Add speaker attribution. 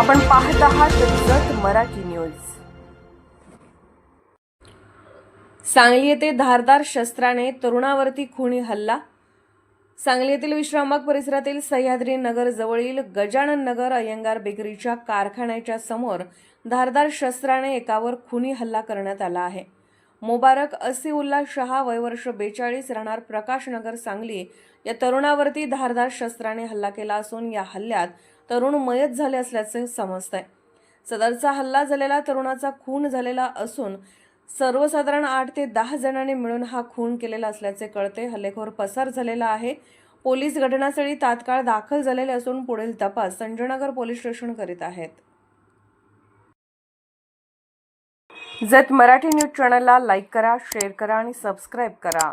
Speaker 1: आपण पाहत आहात जत मराठी न्यूज. सांगली येथे धारदार शस्त्राने तरुणावरती खुनी हल्ला. सांगली येथील विश्रामबाग परिसरातील सह्याद्री नगर जवळील गजानन नगर अयंगार बेकरीच्या कारखान्याच्या समोर धारदार शस्त्राने एकावर खुनी हल्ला करण्यात आला आहे. मुबारक असिउल्ला शहा वयवर्ष बेचाळीस राहणार प्रकाशनगर सांगली या तरुणावरती धारदार शस्त्राने हल्ला केला असून या हल्ल्यात तरुण मयत झाले असल्याचे समजतंय. सदरचा हल्ला झालेला तरुणाचा खून झालेला असून सर्वसाधारण आठ ते दहा जणांनी मिळून हा खून केलेला असल्याचे कळते. हल्लेखोर पसार झालेला आहे. पोलीस घटनास्थळी तात्काळ दाखल झालेले असून पुढील तपास संजयनगर पोलीस स्टेशन करीत आहेत. जत मराठी न्यूज चॅनलला लाईक करा शेअर करा आणि सबस्क्राईब करा.